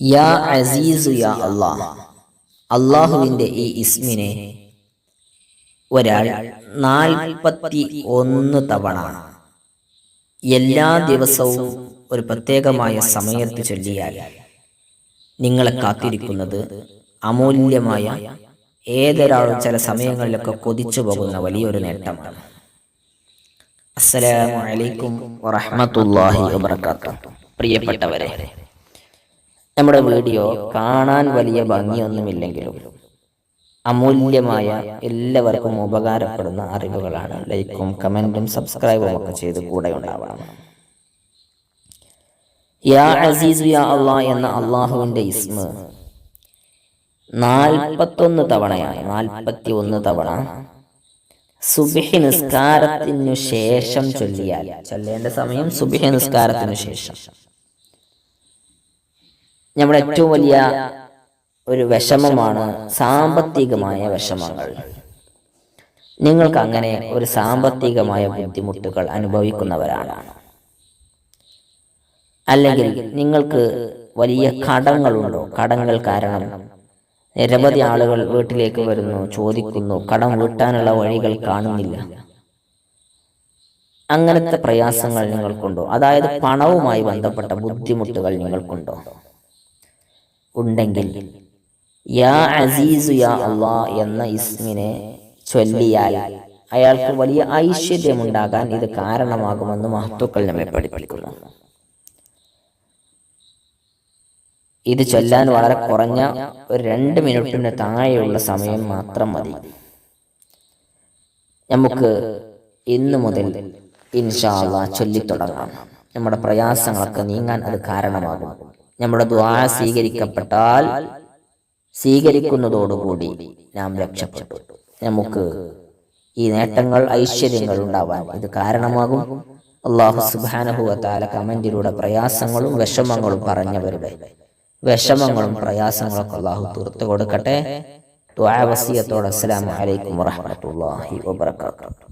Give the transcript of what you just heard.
യാ അസീസു യാ അള്ളാഹ് അള്ളാഹുവിന്റെ ഈ ഇസ്മിനെ ഒരാൾ നാൽപ്പത്തി ഒന്ന് തവണ എല്ലാ ദിവസവും ഒരു പ്രത്യേകമായ സമയത്ത് ചൊല്ലിയാൽ നിങ്ങളെ കാത്തിരിക്കുന്നത് അമൂല്യമായ ഏതൊരാളും ചില സമയങ്ങളിലൊക്കെ കൊതിച്ചു പോകുന്ന വലിയൊരു നേട്ടമാണ്. അസ്സലാമു അലൈക്കും വറഹ്മത്തുള്ളാഹി വബറകാതുഹു. പ്രിയപ്പെട്ടവരെ നമ്മുടെ വീഡിയോ കാണാൻ വലിയ ഭംഗിയൊന്നുമില്ലെങ്കിലും അമൂല്യമായ എല്ലാവർക്കും ഉപകാരപ്പെടുന്ന അറിവുകളാണ്. ലൈക്കും കമന്റും സബ്സ്ക്രൈബും ഒക്കെ ചെയ്ത് കൂടെ ഉണ്ടാവണം. യാ അസീസു യാ അള്ളാ എന്ന അള്ളാഹുവിന്റെ ഇസ്മ നാൽപ്പത്തൊന്ന് തവണയാണ്. നാൽപ്പത്തി ഒന്ന് തവണ സുബിഹി നിസ്കാരത്തിനു ശേഷം ചൊല്ലിയാൽ. ചൊല്ലേണ്ട സമയം സുബിഹി നിസ്കാരത്തിനു ശേഷം. നമ്മുടെ ഏറ്റവും വലിയ ഒരു വിഷമമാണ് സാമ്പത്തികമായ വിഷമങ്ങൾ. നിങ്ങൾക്ക് അങ്ങനെ ഒരു സാമ്പത്തികമായ ബുദ്ധിമുട്ടുകൾ അനുഭവിക്കുന്നവരാണ്. അല്ലെങ്കിൽ നിങ്ങൾക്ക് വലിയ കടങ്ങളുണ്ടോ? കടങ്ങൾ കാരണം നിരവധി ആളുകൾ വീട്ടിലേക്ക് വരുന്നു ചോദിക്കുന്നു കടം വീട്ടാനുള്ള വഴികൾ കാണുന്നില്ല. അങ്ങനത്തെ പ്രയാസങ്ങൾ നിങ്ങൾക്കുണ്ടോ? അതായത് പണവുമായി ബന്ധപ്പെട്ട ബുദ്ധിമുട്ടുകൾ നിങ്ങൾക്കുണ്ടോ? ഉണ്ടെങ്കിൽ യാ അസീസു യാ അള്ളാ എന്ന ഇസ്മിനെ ചൊല്ലിയാൽ അയാൾക്ക് വലിയ ഐശ്വര്യമുണ്ടാകാൻ ഇത് കാരണമാകുമെന്ന് മഹത്വക്കൾ നമ്മെ പഠിപ്പിക്കുന്നു. ഇത് ചൊല്ലാൻ വളരെ കുറഞ്ഞ ഒരു രണ്ട് മിനിറ്റിന് താഴെയുള്ള സമയം മാത്രം മതി. നമുക്ക് ഇന്ന് മുതൽ ഇൻഷാല്ല ചൊല്ലിത്തുടങ്ങാം. നമ്മുടെ പ്രയാസങ്ങളൊക്കെ നീങ്ങാൻ അത് കാരണമാകും. നമ്മുടെ ദ്വാ സ്വീകരിക്കപ്പെട്ടാൽ സ്വീകരിക്കുന്നതോടുകൂടി നാം രക്ഷപ്പെട്ടു. നമുക്ക് ഈ നേട്ടങ്ങൾ ഐശ്വര്യങ്ങൾ ഉണ്ടാവാൻ ഇത് കാരണമാകും. അള്ളാഹു സുബാനഹുവത്താല കമന്റിലൂടെ പ്രയാസങ്ങളും വിഷമങ്ങളും പറഞ്ഞവരുടെ വിഷമങ്ങളും പ്രയാസങ്ങളൊക്കെ അള്ളാഹു തീർത്തു കൊടുക്കട്ടെ ദ്വാ വസിയത്തോടെ അസ്സലാമു അലൈക്കും വറഹ്മത്തുള്ളാഹി വബറകാതുഹു.